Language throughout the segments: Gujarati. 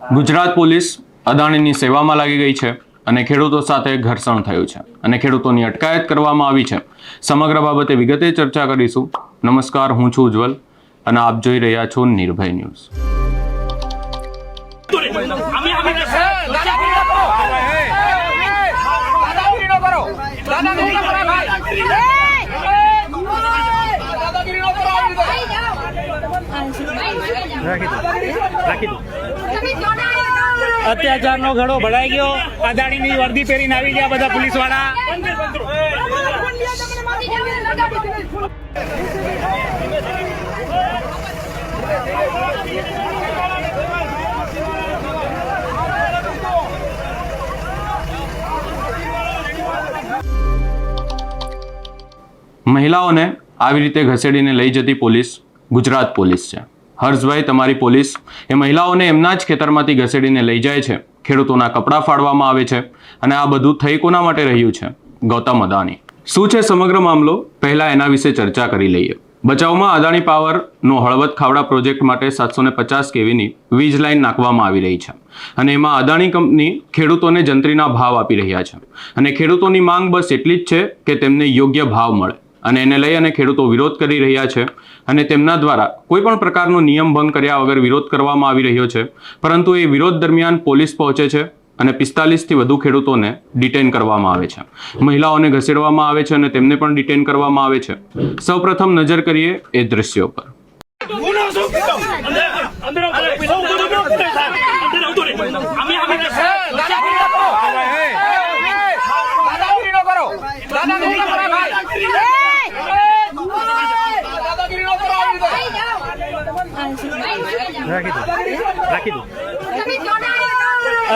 ગુજરાત પોલીસ અદાણીની સેવામાં લાગી ગઈ છે અને ખેડૂતો સાથે ઘર્ષણ થયું છે અને ખેડૂતોની અટકાયત કરવામાં આવી છે. સમગ્ર બાબતે વિગતે ચર્ચા કરીશું. નમસ્કાર હું છું ઉજ્જવલ અને આપ જોઈ રહ્યા છો નિર્ભય ન્યૂઝ. રાખી દો. અત્યાચારનો ઘડો ભળાઈ ગયો. અદાણીની વર્દી પહેરીને આવી ગયા બધા પોલીસવાળા મહિલાઓને આવી રીતે ઘસેડીને લઈ જતી પોલીસ ગુજરાત પોલીસ છે. હર્ષભાઈ, તમારી પોલીસ એ મહિલાઓને એમના જ ખેતરમાંથી ઘસેડીને લઈ જાય છે. ખેડૂતોના કપડાં ફાડવામાં આવે છે અને આ બધું થઈ કોના માટે રહ્યું છે? ગૌતમ અદાણી. શું છે સમગ્ર મામલો? પહેલાં એના વિશે ચર્ચા કરી લઈએ. બચાવમાં અદાણી પાવરનો હળવદ ખાવડા પ્રોજેક્ટ માટે સાતસો ને પચાસ કેવીની વીજ લાઇન નાખવામાં આવી રહી છે અને એમાં અદાણી કંપની ખેડૂતોને જંત્રીના ભાવ આપી રહ્યા છે. અને ખેડૂતોની માંગ બસ એટલી જ છે કે તેમને યોગ્ય ભાવ મળે. અને એને લઈ અને ખેડૂતો વિરોધ કરી રહ્યા છે અને તેમના દ્વારા કોઈ પણ પ્રકારનો નિયમ ભંગ કર્યા વગર વિરોધ કરવામાં આવી રહ્યો છે. પરંતુ એ વિરોધ દરમિયાન પોલીસ પહોંચે છે અને પિસ્તાલીસથી વધુ ખેડૂતોને ડિટેન કરવામાં આવે છે. મહિલાઓને ઘસેડવામાં આવે છે અને તેમને પણ ડિટેન કરવામાં આવે છે. સૌપ્રથમ નજર કરીએ એ દ્રશ્યો પર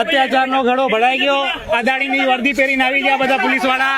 અત્યાચારનો ઘડો ભરાઈ ગયો. અદાણીની વર્દી પહેરીને આવી ગયા બધા પોલીસવાળા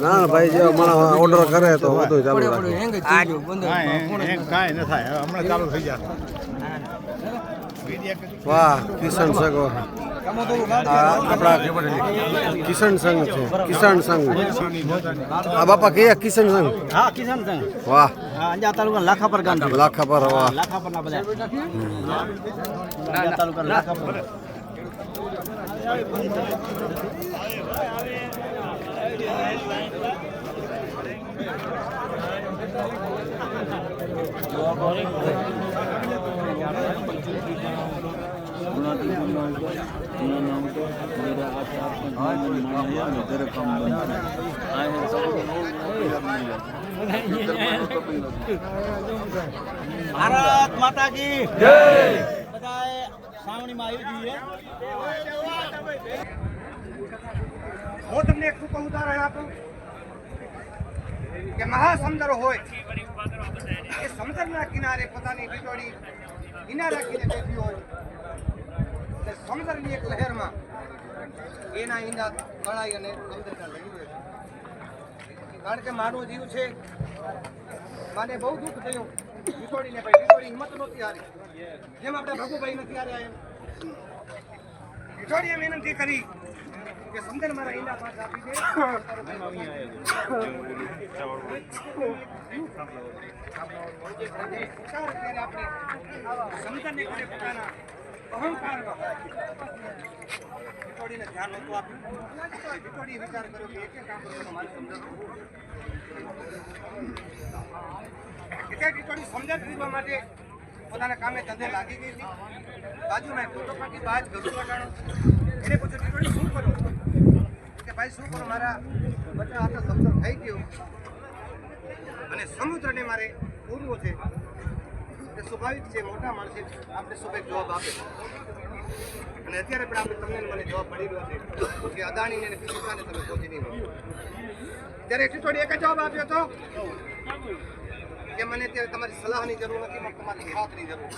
ના ભાઈ જે ઓર્ડર કરે તો બધું ચાલુ કાંઈ ન થાય. હમણાં ચાલુ થઈ વાહ કિશન આ આપણા કિસાન સંઘ છે કિસાન સંઘ. આ બાપા કયા કિસાન સંઘ? હા કિસાન સંઘ. વાહ. હા અંજાર તાલુકા લાખા પર ગામ લાખા પર વાહ. લાખા પર ના બધા અંજાર તાલુકા લાખા પર ભારત માતા કી જય બધાએ સાવણીમાં આવી જઈએ હું તમને એક ટૂંકું ઉદાહરણ આપું કે મહાસમુદ્ર હોય એ સમુદ્રના કિનારે પોતાની વીજળી કિનારે રાખીને બેઠી હોય અને સમુદ્રની એક લહેરમાં એના ઈંડા તળાઈ અને સમુદ્રના લઈ કારણ કે મારું જીવ છે, મને બહુ દુઃખ થયું. વિટોડીને ભાઈ વિટોડી હિંમત નહોતી હારી. જેમ આપણે ભગુભાઈ નથી હાર્યા એમ. વિટોડીએ વિનંતી કરી કે સમજણ મારા ઈંડા પાછા આપી દે. આપણે સમજણને કરે પોતાના માટે પોતાના કામે ધંધે લાગી ગઈ હતી બાજુમાં એક પાકી બાજ ગરુ વટાણો એને પૂછ્યું ટીટોડી શું કરો કે ભાઈ શું કરો મારા બધા હાથે સમજણ થઈ ગયો અને સમુદ્રને મારે પૂરવો છે તે સ્વાભાવિક છે, મોટા માણસે આપણે સ્વાભાવિક જવાબ આપે. અને અત્યારે પણ આપણે તમને મને જવાબ મળી રહ્યો છે કે અદાણીને પિતાને તમે પહોંચી નહીં ત્યારે ત્યારે થોડી એક જવાબ આપ્યો હતો કે મને અત્યારે તમારી સલાહની જરૂર નથી મને તમારી સાથની જરૂર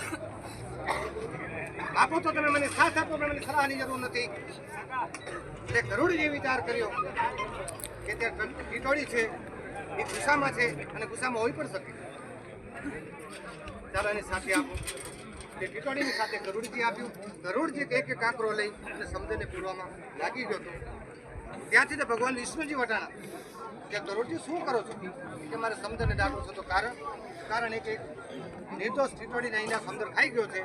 આપો તો તમે મને સાથ આપો, પણ મને સલાહની જરૂર નથી. એટલે ગરુડ જે વિચાર કર્યો કે ત્યાં ટીટોળી છે, એ ગુસ્સામાં છે અને ગુસ્સામાં હોઈ પણ શકે. એની સાથે આપો. તે ટીટોડીની સાથે ગરુડજી આપ્યું. ગરુડજી એક એક કાંકરો લઈ અને સમજને પૂરવામાં લાગી ગયો હતો. ત્યાંથી તો ભગવાન વિષ્ણુજી વટાણા. કે ગરુડજી, શું કરો છો? કે મારે સમજને દાખલો છો? તો કારણ કારણ એક એક નિર્દોષ ટીટોડીને અહીંના સમદર ખાઈ ગયો છે.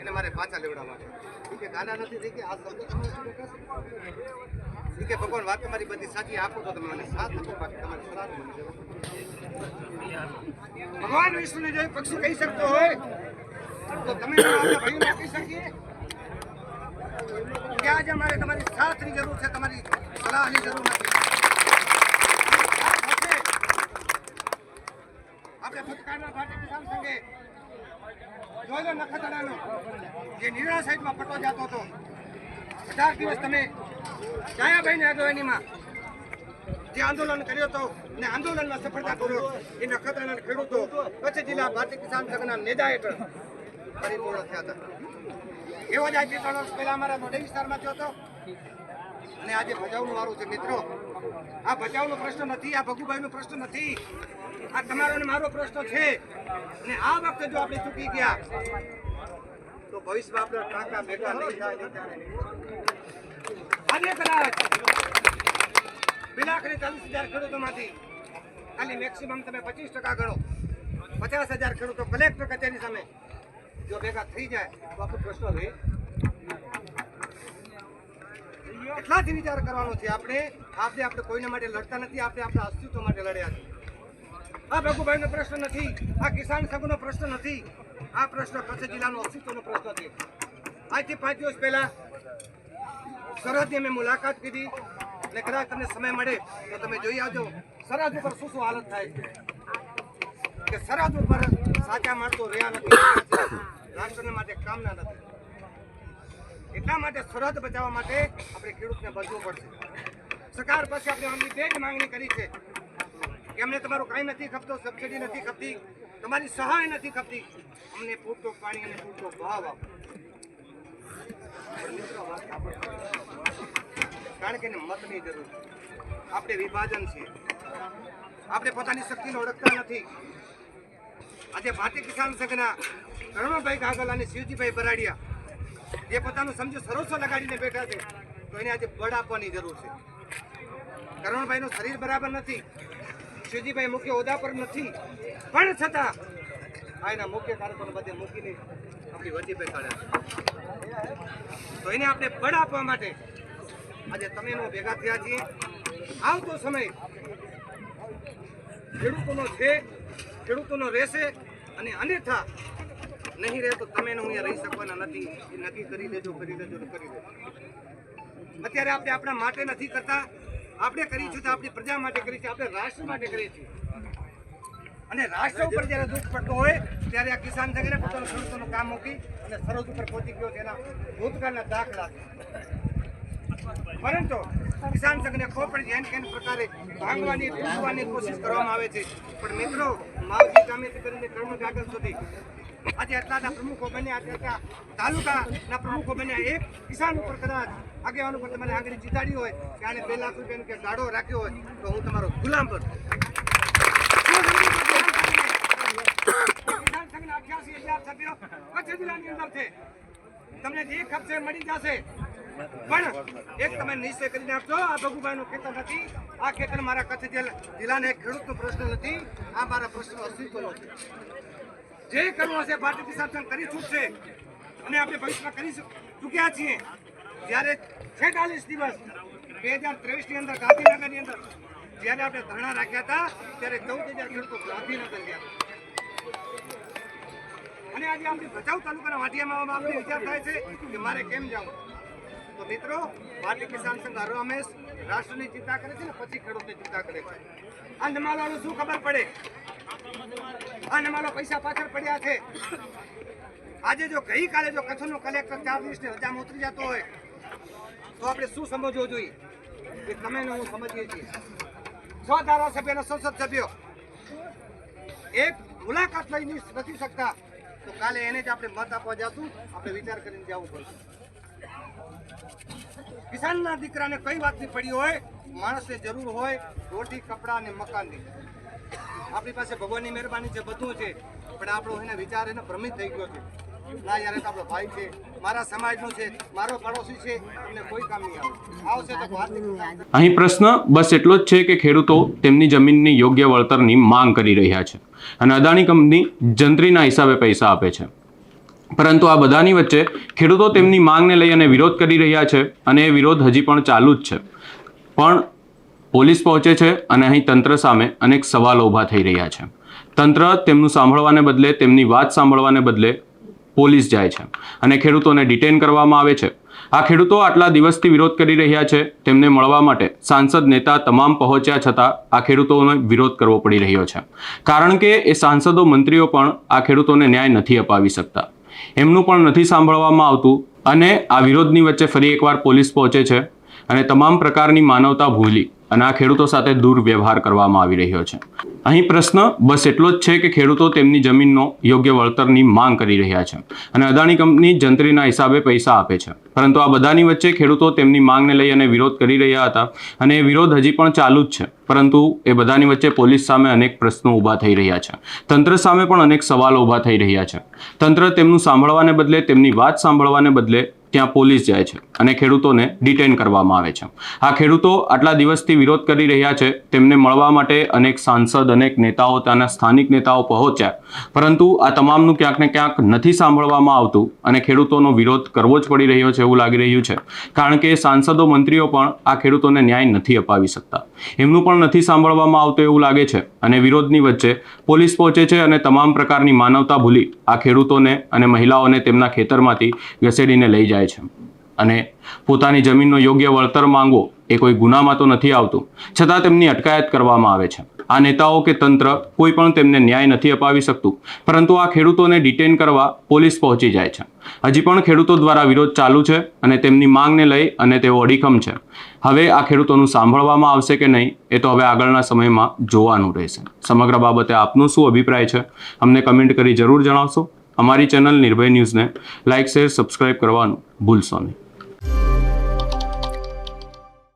એને મારે પાછા લેવડાવવા છે. કે ગાના નથી થઈ કે આ? ઈ કે ભગવાન વાત તમારી બધી સાચી આપો તો તમે મને. સાથ આપો, બાકી તમારી સલાહ મને. ભગવાન વિષ્ણુને જો પક્ષી કહી શકતો હોય, તો તમે ભાઈઓને કહી શકીએ. કે આજે અમારે તમારી સાથની જરૂર છે, તમારી સલાહની જરૂર નથી. આપણે ભટકાના ભાટી કિસાન સંઘે જોઈ લો જે નિર્ણા સાઈડમાં પટો જતો હતો, અઢાર દિવસ તમે જાયાભાઈની આગેવાનીમાં જે આંદોલન કર્યો હતો ને આંદોલનમાં સફળતા કર્યો એ નખત્રાના ખેડૂતો કચ્છ જિલ્લા ભારતીય કિસાન સંઘના નેજા હેઠળ પરિપૂર્ણ થયા હતા. એવો જ આજે ત્રણ વર્ષ પહેલા અમારા મોઢે વિસ્તારમાં થયો હતો. અને આજે ભજાવનું વારું છે મિત્રો. આ ભજાવનો પ્રશ્ન નથી આ ભગુભાઈનો પ્રશ્ન નથી. આ તમારો મારો પ્રશ્ન છે. અને આ વખતે જો આપણે ચૂકી ગયા તો ભવિષ્યમાં આપણે ટાંકા ભેગા નહીં થાય. નહીં થાય, નહીં થાય. આજે કદાચ બે લાખ ને ચાલીસ હજાર ખેડૂતોમાંથી ખાલી મેક્સિમમ તમે પચીસ ટકા ગણો. પચાસ હજાર ખેડૂતો કલેક્ટર કચેરી સામે. જો ભેગા થઈ જાય, તો આપણો પ્રશ્ન રહે. એટલાથી વિચાર કરવાનો છે આપણે. આપણે આપણે કોઈને માટે લડતા નથી, આપણે આપણા અસ્તિત્વ માટે લડ્યા છે આ ભગુભાઈનો પ્રશ્ન નથી, આ કિસાન સંઘનો પ્રશ્ન નથી. આ પ્રશ્ન કચ્છ જિલ્લાનો અસ્તિત્વનો પ્રશ્ન છે. આજથી પાંચ દિવસ પહેલા સરહદની અમે મુલાકાત કીધી કદાચ તમને સમય મળે તો તમે જોઈ આવજો. સરહદ ઉપર શું શું હાલત થાય કે સરહદ ઉપર સાચા માણસો રહ્યા નથી. રાષ્ટ્રને માટે કામના નથી. એટલા માટે સરહદ બચાવવા માટે આપણે ખેડૂતને બચવું પડશે. સરકાર પાસે આપણે આમની બે જ માંગણી કરી છે. કે અમને તમારું કાંઈ નથી ખપતો, સબસિડી નથી ખપતી, તમારી સહાય નથી ખપતી. અમને પૂરતો પાણી અને પૂરતો ભાવ આપો. કારણ કે એને મતની જરૂર છે. આપણે વિભાજન છે. આપણે પોતાની શક્તિને ઓળખતા નથી. આજે ભારતીય કિસાન સંઘના કરુણભાઈ કાગલ અને શિવજીભાઈ બરાડિયા જે પોતાનું સમજો સરોસો લગાડીને બેઠા છે, તો એને આજે બળ આપવાની જરૂર છે. કરણભાઈનું શરીર બરાબર નથી. શિવજીભાઈ મુખ્ય હોદ્દા પર નથી. પણ છતાં આ એના મુખ્ય કાર્યક્રમ બધે મૂકીને આપણી વચ્ચે બેસાડ્યા તો એને આપણે બળ આપવા માટે આજે તમે ભેગા થયા છીએ. આવતો સમય ખેડૂતોનો છે, ખેડૂતોનો રહેશે અને અન્યથા નહીં રહે તો તમે હું અહીંયા રહી શકવાના નથી. એ નક્કી કરી દેજો કરી દેજો કરી દેજો. અત્યારે આપણે આપણા માટે નથી કરતા. આપણે કરી છે તો આપણી પ્રજા માટે કરી છે આપણે રાષ્ટ્ર માટે કરીએ છીએ. અને રાષ્ટ્ર ઉપર જ્યારે દુઃખ પડતો હોય, ત્યારે આ કિસાન સંઘને પોતાનું ખેડૂતોનું કામ મૂકી અને સરહદ ઉપર પહોંચી ગયો છે ભૂતકાળના દાખલા પરંતુ કિસાન સંઘને કોઈ પણ જેન કેન પ્રકારે ભાંગવાની, તૂટવાની કોશિશ કરવામાં આવે છે. પણ મિત્રો, માવજી ગામેથી કરીને કર્મ કાગળ સુધી આજે એટલાના પ્રમુખો બન્યા એટલા તાલુકાના પ્રમુખો બન્યા. એક કિસાન ઉપર કદાચ આગેવાનો પણ તમારે આગળ જીતાડ્યું હોય કે આને બે લાખ રૂપિયાનો કે ગાડો રાખ્યો હોય, તો હું તમારો ગુલામ સંઘના 88 હજાર અંદર છે. તમને જે ખર્ચે મળી જશે પણ એક તમે નિશ્ચય કરી નાખજો આ ભગુભાઈનું ખેતર નથી, આ ખેતર મારા કચ્છ જિલ્લા- જિલ્લાને ખેડૂતનો પ્રશ્ન નથી, આ મારા પ્રશ્ન અસ્તિત્વનો છે જે કરવું હશે ભારતીય કિસાન કરી છૂટશે. અને આપણે ભવિષ્યમાં કરી ચૂક્યા છીએ. જ્યારે છેતાલીસ દિવસ બે હજાર ત્રેવીસની અંદર ગાંધીનગરની અંદર, જ્યારે આપણે ધરણા રાખ્યા હતા, ત્યારે ચૌદ હજાર ખેડૂતો ગાંધીનગર ગયા. અને આજે આપણે ભચાઉ તાલુકાના વાટિયામાં આપણે વિચાર થાય છે કે મારે કેમ જવું તો મિત્રો ભારતીય કિસાન સંઘ હર હંમેશ રાષ્ટ્રની ચિંતા કરે છે ને, પછી ખેડૂતની ચિંતા કરે છે. આ નમાલાનું શું ખબર પડે? આ નમાલો પૈસા પાછળ પડ્યા છે. આજે જો ગઈકાલે જો કચ્છનો કલેક્ટર ચાર દિવસની રજામાં ઉતરી જતો હોય, તો આપણે શું સમજવું જોઈએ? કે તમે હું સમજીએ છીએ. છ ધારાસભ્ય સંસદ સભ્યો, એક મુલાકાત લઈ નથી શકતા, તો કાલે એને જ આપણે મત આપવા જશું, આપણે વિચાર કરીને જવું પડશે. કિસાનના દીકરાને કઈ વાતની પડી હોય માણસને જરૂર હોય રોટી કપડાં અને મકાનની આપણી પાસે ભગવાનની મહેરબાની છે, બધું છે, પણ આપણો એને વિચાર એને ભ્રમિત થઈ ગયો છે. ના યાર તો આપણો ભાઈ છે, મારા સમાજનો છે, મારો પડોશી છે, એમને કોઈ કામ નહીં આવે. આવશે તો અહીં પ્રશ્ન બસ એટલો જ છે કે ખેડૂતો તેમની જમીનની યોગ્ય વળતરની માંગ કરી રહ્યા છે. અને અદાણી કંપની જંત્રીના હિસાબે પૈસા આપે છે. પરંતુ આ બધાની વચ્ચે ખેડૂતો તેમની માંગને લઈ અને વિરોધ કરી રહ્યા છે અને એ વિરોધ હજી પણ ચાલુ જ છે. પણ પોલીસ પહોંચે છે અને અહીં તંત્ર સામે અનેક સવાલો ઊભા થઈ રહ્યા છે. તંત્ર તેમનું સાંભળવાને બદલે, તેમની વાત સાંભળવાને બદલે પોલીસ જાય છે અને ખેડૂતોને ડિટેન કરવામાં આવે છે. આ ખેડૂતો આટલા દિવસથી વિરોધ કરી રહ્યા છે. તેમને મળવા માટે સાંસદ નેતા તમામ પહોંચ્યા છતાં આ ખેડૂતોનો વિરોધ કરવો પડી રહ્યો છે. કારણ કે એ સાંસદો, મંત્રીઓ પણ આ ખેડૂતોને ન્યાય નથી અપાવી શકતા. એમનું પણ નથી સાંભળવામાં આવતું અને આ વિરોધની વચ્ચે ફરી એકવાર પોલીસ પહોંચે છે અને તમામ પ્રકારની માનવતા ભૂલી અને આ ખેડૂતો સાથે દુર્વ્યવહાર કરવામાં આવી રહ્યો છે. અહીં પ્રશ્ન, બસ એટલો જ છે કે ખેડૂતો તેમની જમીનનો યોગ્ય વળતરની માંગ કરી રહ્યા છે અને અદાણી કંપની જંત્રીના હિસાબે પૈસા આપે છે. પરંતુ આ બધાની વચ્ચે ખેડૂતો તેમની માંગને લઈ અને વિરોધ કરી રહ્યા હતા અને એ વિરોધ હજી પણ ચાલુ જ છે. પરંતુ એ બધાની વચ્ચે પોલીસ સામે અનેક પ્રશ્નો ઊભા થઈ રહ્યા છે. તંત્ર સામે પણ અનેક સવાલો ઊભા થઈ રહ્યા છે. તંત્ર તેમનું સાંભળવાને બદલે તેમની વાત સાંભળવાને બદલે ત્યાં પોલીસ જાય છે અને ખેડૂતોને ડિટેન કરવામાં આવે છે. આ ખેડૂતો આટલા દિવસથી વિરોધ કરી રહ્યા છે. તેમને મળવા માટે અનેક સાંસદ, અનેક નેતાઓ ત્યાંના સ્થાનિક નેતાઓ પહોંચ્યા. પરંતુ આ તમામનું ક્યાંક ને ક્યાંક નથી સાંભળવામાં આવતું અને ખેડૂતોનો વિરોધ કરવો જ પડી રહ્યો છે એવું લાગી રહ્યું છે. કારણ કે સાંસદો, મંત્રીઓ પણ આ ખેડૂતોને ન્યાય નથી અપાવી શકતા. એમનું પણ નથી સાંભળવામાં આવતું એવું લાગે છે અને વિરોધની વચ્ચે પોલીસ પહોંચે છે અને તમામ પ્રકારની માનવતા ભૂલી આ ખેડૂતોને અને મહિલાઓને તેમના ખેતરમાંથી ઘસેડીને લઈ જાય છે. અને પોતાની જમીનનો યોગ્ય વળતર માંગવો એ કોઈ ગુનામાં તો નથી આવતું, છતાં તેમની અટકાયત કરવામાં આવે છે. આ નેતાઓ કે તંત્ર કોઈ પણ તેમને ન્યાય નથી અપાવી શકતું. પરંતુ આ ખેડૂતોને ડિટેન કરવા પોલીસ પહોંચી જાય છે. હજી પણ ખેડૂતો દ્વારા વિરોધ ચાલુ છે અને તેમની માંગને લઈ અને તેઓ અડીખમ છે. હવે આ ખેડૂતોનું સાંભળવામાં આવશે કે નહીં, એ તો હવે આગળના સમયમાં જોવાનું રહેશે. સમગ્ર બાબતે આપનો શું અભિપ્રાય છે, અમને કમેન્ટ કરી જરૂર જણાવશો. અમારી ચેનલ નિર્ભય ન્યૂઝને લાઇક, શેર, સબસ્ક્રાઇબ કરવાનું ભૂલશો નહીં.